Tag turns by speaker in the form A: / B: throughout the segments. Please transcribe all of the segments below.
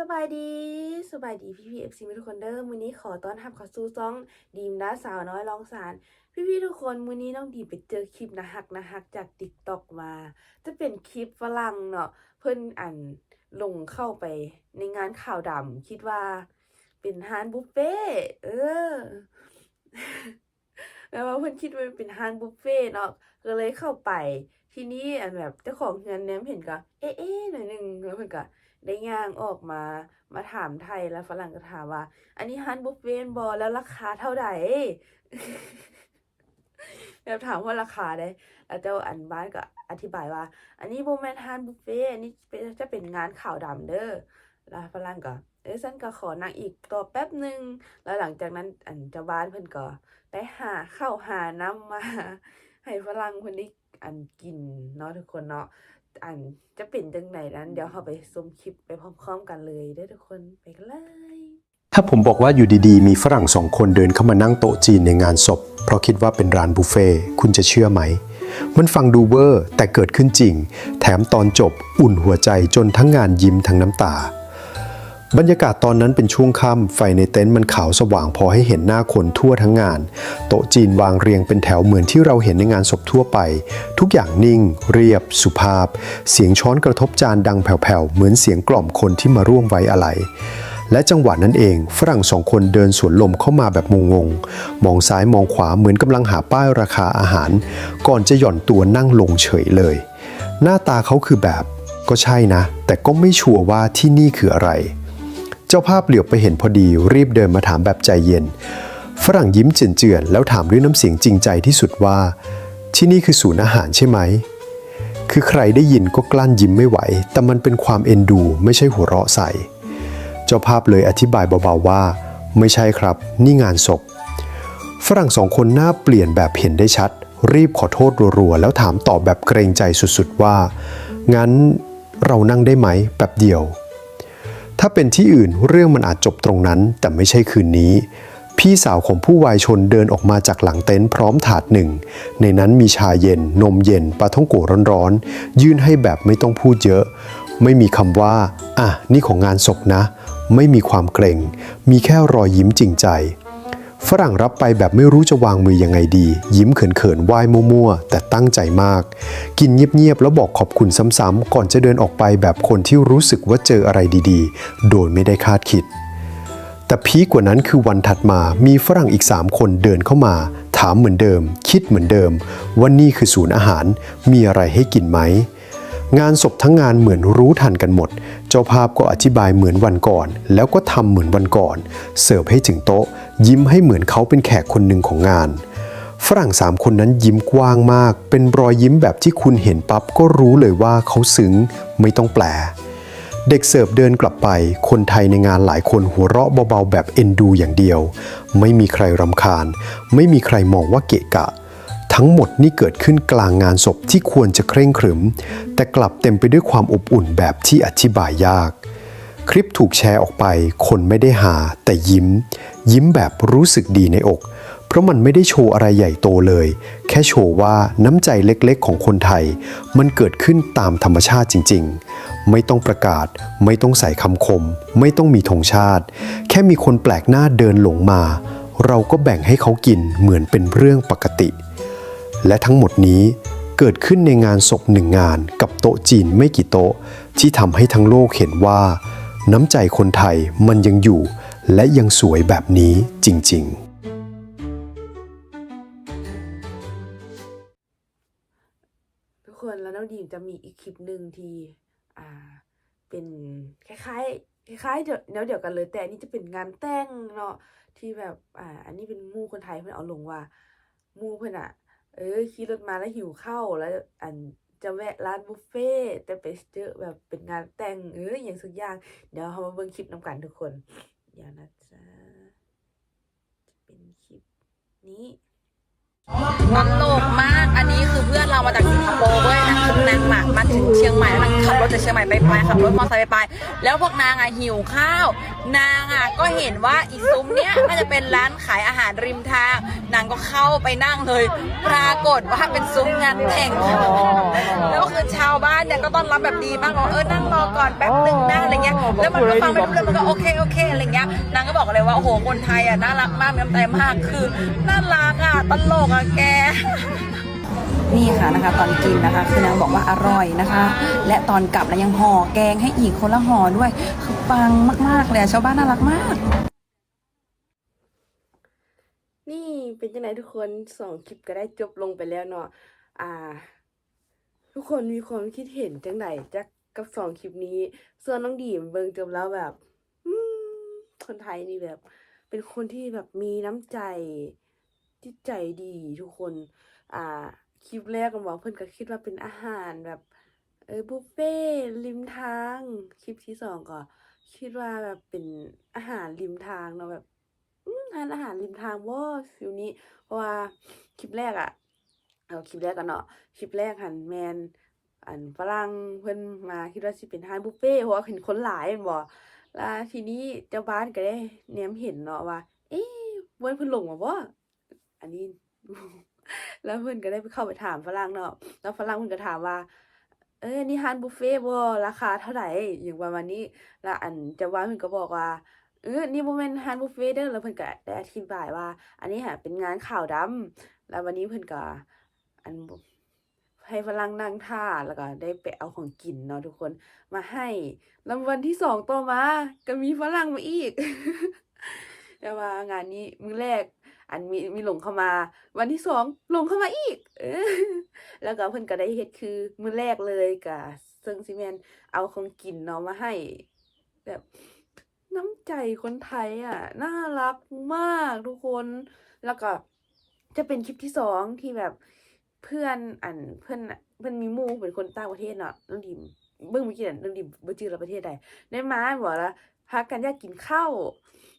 A: สบายดีสบายดีพี่พีเอฟซีทุกคนเด้อมือนี้ขอต้อนรับเข้าสู่ซ่องดีมดาสาวน้อยลองสาร พี่พี่ทุกคนมือนี้น้องดีมไปเจอคลิปนะฮักนะฮักจาก TikTok มา จะเป็นคลิปฝรั่งเนาะเพิ่นอันลงเข้าไปในงานข่าวดำคิดว่า เป็นฮานบุฟเฟ่เออแปลว่าเพิ่อนคิดว่าเป็นฮานบุฟเฟ่เนาะก็เลยเข้าไป ทีนี้อันแบบเจ้าของเงินเนี่ยเห็นก็เอ๊ะเอ๊ะหน่อยหนึงแล้วเพิ่นก็ ได้ย่างออกมา มาถามไทยแล้วฝรั่งก็ถามว่า อันนี้ฮันบุฟเฟ่ต์บอแล้วราคาเท่าไหร่แบบถามว่าราคาได้แล้วเจ้าอันบ้านก็อธิบายว่า อันนี้โบแมนฮันบุฟเฟ่ต์อันนี้จะเป็นงานข่าวดำเด้อแล้วฝรั่งก็เอ้ยฉันก็ขอนั่งอีกต่อแป๊บหนึ่งแล้วหลังจากนั้นอันเจ้าบ้านเพิ่นก็ได้หาข้าวหาน้ำมา ให้ฝรั่งเพิ่นได้อันกินเนาะทุกคนเนาะ อันจะเป็นจังไหนนั้น เดี๋ยวเราไปชมคลิปไปพร้อมๆกันเลยเด้อทุกคนไปกันเลย
B: ถ้าผมบอกว่าอยู่ดีๆ มีฝรั่งสองคนเดินเข้ามานั่งโต๊ะจีนในงานศพ เพราะคิดว่าเป็นร้านบุฟเฟ่ต์คุณจะเชื่อไหม มันฟังดูเวอร์แต่เกิดขึ้นจริง แถมตอนจบอุ่นหัวใจจนทั้งงานยิ้มทั้งน้ำตา บรรยากาศตอนนั้นเป็นช่วงค่ำไฟในเต็นท์มันขาวสว่างพอให้เห็นหน้าคนทั่วทั้งงาน โต๊ะจีนวางเรียงเป็นแถวเหมือนที่เราเห็นในงานศพทั่วไป ทุกอย่างนิ่ง เรียบ สุภาพ เสียงช้อนกระทบจานดังแผ่วๆ เหมือนเสียงกล่อมคนที่มาร่วมไว้อะไรและจังหวะนั้นเอง ฝรั่งสองคนเดินสวนลมเข้ามาแบบงงๆ มองซ้ายมองขวาเหมือนกำลังหาป้ายราคาอาหาร ก่อนจะหย่อนตัวนั่งลงเฉยเลย หน้าตาเขาคือแบบ ก็ใช่นะ แต่ก็ไม่ชัวร์ว่าที่นี่คืออะไร จ้าภาพเหลียวไปเห็นพอดีรีบเดินมาถามแบบใจเย็น ฝรั่งยิ้มเจือนๆแล้วถามด้วยน้ำเสียงจริงใจที่สุดว่า ที่นี่คือศูนย์อาหารใช่ไหม คือใครได้ยินก็กลั้นยิ้มไม่ไหว แต่มันเป็นความเอ็นดูไม่ใช่หัวเราะใส่ เจ้าภาพเลยอธิบายเบาๆว่า ไม่ใช่ครับ นี่งานศพ ฝรั่งสองคนหน้าเปลี่ยนแบบเห็นได้ชัด รีบขอโทษรัวๆแล้วถามตอบแบบเกรงใจสุดๆว่างั้นเรานั่งได้ไหมแป๊บเดียว ถ้าเป็นที่อื่นเรื่องมันอาจจบตรงนั้น แต่ไม่ใช่คืนนี้ พี่สาวของผู้วายชนเดินออกมาจากหลังเต็นท์พร้อมถาดหนึ่ง ในนั้นมีชาเย็น นมเย็นปลาท่องโกร้อนๆ ยื่นให้แบบไม่ต้องพูดเยอะ ไม่มีคำว่า อะ นี่ของงานศพนะ ไม่มีความเกรง มีแค่รอยยิ้มจริงใจ ฝรั่งรับไปแบบไม่รู้จะวางมือยังไงดี ยิ้มเขินๆไหว้มั่วๆ แต่ตั้งใจมาก กินเงียบๆ แล้วบอกขอบคุณซ้ำๆ ก่อนจะเดินออกไปแบบคนที่รู้สึกว่าเจออะไรดีๆ โดยไม่ได้คาดคิด แต่พีกว่านั้นคือวันถัดมามีฝรั่งอีก 3 คนเดินเข้ามา ถามเหมือนเดิม คิดเหมือนเดิมว่านี่คือศูนย์อาหาร มีอะไรให้กินไหม งานศพทั้งงานเหมือนรู้ทันกันหมด เจ้าภาพก็อธิบายเหมือนวันก่อน แล้วก็ทำเหมือนวันก่อน เสิร์ฟให้ถึงโต๊ะ ยิ้มให้เหมือนเขาเป็นแขกคนหนึ่งของงาน ฝรั่งสามคนนั้นยิ้มกว้างมาก เป็นรอยยิ้มแบบที่คุณเห็นปั๊บก็รู้เลยว่าเขาซึ้งไม่ต้องแปล เด็กเสิร์ฟเดินกลับไป คนไทยในงานหลายคนหัวเราะเบาๆแบบเอ็นดูอย่างเดียว ไม่มีใครรำคาญ ไม่มีใครมองว่าเกะกะ ทั้งหมดนี่เกิดขึ้นกลางงานศพที่ควรจะเคร่งขรึม แต่กลับเต็มไปด้วยความอบอุ่นแบบที่อธิบายยาก คลิปถูกแชร์ออกไป คนไม่ได้หา แต่ยิ้ม ยิ้มแบบรู้สึกดีในอก เพราะมันไม่ได้โชว์อะไรใหญ่โตเลย แค่โชว์ว่าน้ำใจเล็กๆ ของคนไทย มันเกิดขึ้นตามธรรมชาติจริง ๆ ไม่ต้องประกาศ ไม่ต้องใส่คำคม ไม่ต้องมีธงชาติ แค่มีคนแปลกหน้าเดินหลงมา เราก็แบ่งให้เขากินเหมือนเป็นเรื่องปกติ และทั้งหมดนี้เกิดขึ้นในงานศพหนึ่งงานกับโต๊ะจีนไม่กี่โต๊ะ ที่ทำให้ทั้งโลกเห็นว่า น้ำใจคนไทยมันยังอยู่ และยังสวยแบบนี้จริงๆ
A: ทุกคนแล้วน้องดีมจะมีอีกคลิปหนึ่งที่อ่าเป็นคล้ายๆคล้ายๆเดี๋ยวแนวเดียวกันเลย แต่นนี้จะเป็นงานแต่งเนาะที่แบบอ่าอันนี้เป็นมู่คนไทยเพื่อนเอาลงว่ามู่เพื่อนอะ เออขี่รถมาแล้วหิวข้าวแล้วอันจะแวะร้านบุฟเฟ่แต่ไปเจอแบบเป็นงานแต่งเอออย่างสักอย่าง เดี๋ยวเรามาเบิ่งคลิปน้ำกันทุกคนเดี๋ยวนะจ๊ะจะเป็นคลิปนี้
C: ตล พื่อนเรามาจากสิงคโปร์เว้ยนางคือนางมามาถึงเชียงใหม่แล้วนางขับรถจากเชียงใหม่ไปไปขับรถมอเตอร์ไซค์ไปไปแล้วพวกนางอะหิวข้าว นางอะก็เห็นว่าอีซุ้มเนี้ยน่าจะเป็นร้านขายอาหารริมทาง นางก็เข้าไปนั่งเลย ปรากฏว่าเป็นซุ้มงานแต่งแล้วคือชาวบ้านเนี่ยก็ต้อนรับแบบดีมากบอกเออนั่งรอก่อนแป๊บหนึ่งนะอะไรเงี้ยแล้วมันก็ฟังไม่รู้เรื่องมันก็โอเคโอเคอะไรเงี้ยนางก็บอกเลยว่าโอ้โหคนไทยอะน่ารักมากน้ำใจมากคือน่ารักอะตลกอะแก นี่ค่ะนะคะ ตอนกินนะคะ คือนางบอกว่าอร่อยนะคะ และตอนกลับแล้วยังห่อแกงให้อีกคนละห่อด้วยคือปังมาก ๆ เลยชาวบ้านน่ารักมาก
A: นี่เป็นจังไดทุกคนสองคลิปก็ได้จบลงไปแล้วเนาะอ่า ทุกคนมีความคิดเห็นจังไดจากกับสองคลิปนี้ ส่วนน้องดีมเบิงจบแล้วแบบคนไทยนี่แบบ เป็นคนที่แบบมีน้ำใจจิตใจดีทุกคน อ่า คลิปแรกก็บอกเพิ่นก็คิดว่าเป็นอาหารแบบ เออบุฟเฟ่ต์ริมทาง คลิปที่สองก็คิดว่าแบบเป็นอาหารริมทางเนาะแบบทานอาหารริมทางว่าฟิลนี้เพราะว่าคลิปแรกอะเอาคลิปแรกกันเนาะคลิปแรกหันแมนอันฝรั่งเพิ่นมาคิดว่าสิเป็นอาหารบุฟเฟ่ต์เพราะว่าเห็นคนหลายแม่นบ่แล้วทีนี้เจ้าบ้านก็ได้แนมเห็นเนาะว่า เอ๊ะบ่เพิ่นหลงมาบ่อันนี้ แล้วเพิ่อนก็ได้ไปเข้าไปถามฝรั่งเนาะแล้วฝรั่งเพิ่อนก็ถามว่า เอ้ยนนี้อาหารบุฟเฟ่บ่ราคาเท่าไหร่อย่างประมาณนี้แล้วอันจ้าบ้าเพิ่อนก็บอกว่าเออนี่บ่แม่นอาหารบุฟเฟ่เด้อแล้วเพิ่อนก็ได้อธิบายว่า อันนี้หะเป็นงานข่าวดำแล้ววันนี้เพิ่อนก็อันให้ฝรั่งนั่งท่าแล้วก็ได้ไปเอาของกินเนาะทุกคนมาให้ล้ววันที่สองต่อมา ก็มีฝรั่งมาอีก แต่ว่างานนี้มือแรก อันมีมีหลงเข้ามา วันที่สองหลงเข้ามาอีกแล้วก็เพิ่นก็ได้เฮ็ดคือมื้อแรกเลยก็ซึ่งสิแมนเอาของกินเนาะมาให้ แบบน้ำใจคนไทยอะน่ารักมากทุกคนแล้วก็จะเป็นคลิปที่สองที่แบบเพื่อนอันเพื่อนเพื่อนมีมูเป็นคนต่างประเทศเนาะน้องดิมเบิ่งเมื่อกี้น่ะน้องดิมเบ่จื้อละประเทศใดได้มาบอกแล้วพากันอยากกินข้าว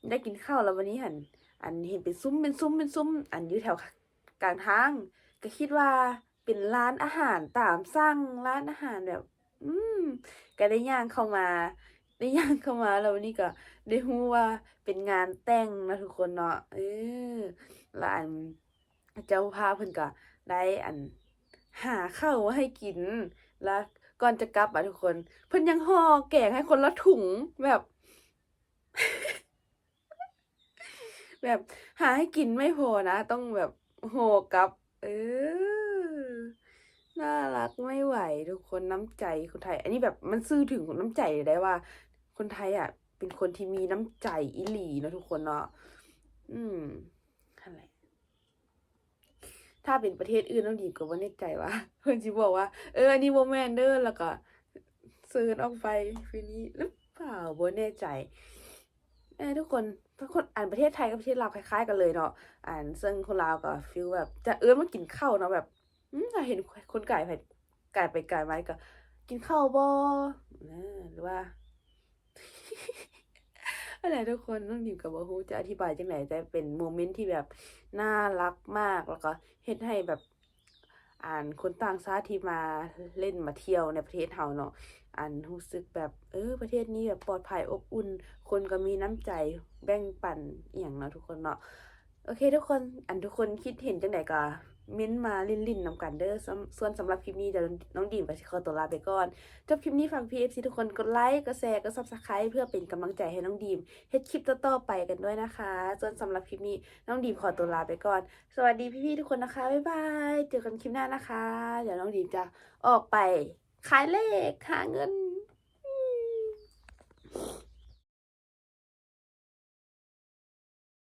A: ได้กินข้าวแล้ววันนี้หัน อันเห็นเป็นซุ้มเป็นซุ้มเป็นซุ้ม อันอยู่แถวกลางทาง ก็คิดว่าเป็นร้านอาหารตามสั่งร้านอาหารแบบ อืมก็ได้ย่างเข้ามาได้ย่างเข้ามาแล้ววันนี้ก็ได้รู้ว่าเป็นงานแต่งนะทุกคนเนาะเออแล้วอันเจ้าภาพเพิ่นก็ได้อันหาข้าวมาให้กิน แล้วก่อนจะกลับอะทุกคน เพิ่นยังห่อแกงให้คนละถุงแบบ แบบหาให้กินไม่พอนะ ต้องแบบห่อกลับ เออ น่ารักไม่ไหวทุกคนน้ำใจคนไทย อันนี้แบบมันซื่อถึงน้ำใจเลยได้ว่า คนไทยอะ เป็นคนที่มีน้ำใจอีหลีนะทุกคนเนาะอืมอะไรถ้าเป็นประเทศอื่นต้องดีกว่าบ่แน่ใจว่าเพิ่อนสิบอกว่า เอออันนี้บ่แมนเด้อแล้วก็เซิร์ชออกไปฟินี้หรือเปล่าบ่แน่ใจ ทุกคนทุกคนอ่านประเทศไทยกับประเทศลาวคล้ายๆกันเลยเนาะอ่านซึ่งคนลาวก็ฟีลแบบ จะเอิ้นมากินข้าวเนาะแบบอืมถ้าเห็นคนไก่ไปไก่ไปไก่ไมาก็ กินข้าวบ่นะหรือว่าอะไรทุกคนต้องดิมกับบ่ฮู้จะอธิบายจังไหนแต่เป็นโมเมนต์ที่แบบน่ารักมากแล้วก็เฮ็ดให้แบบ อ่านคนต่างชาติที่มาเล่นมาเที่ยวในประเทศเฮาเนาะ อันรู้สึกแบบเออประเทศนี้แบบปลอดภัยอบอุ่น คนก็มีน้ำใจแบ่งปันอย่างเนาะทุกคนเนาะโอเค ทุกคนอันทุกคนคิดเห็นจังไดก็เม้นต์มาลิ้นลิ้นนำกันเด้อสำส่วนสำหรับคลิปนี้เดี๋ยวน้องดีมกับสิขอตัวลาไปก่อนจบคลิปนี้ฝาก PFC ทุกคนกดไลค์กดแชร์กด Subscribe เพื่อเป็นกำลังใจให้น้องดีมเฮ็ดคลิปต่อๆไปกันด้วยนะคะ ส่วนสำหรับคลิปนี้น้องดีมขอตัวลาไปก่อน สวัสดีพี่ๆทุกคนนะคะบ๊ายบายเจอกันคลิปหน้านะคะ เดี๋ยวน้องดีมจะออกไป ขายเลขหาเงิน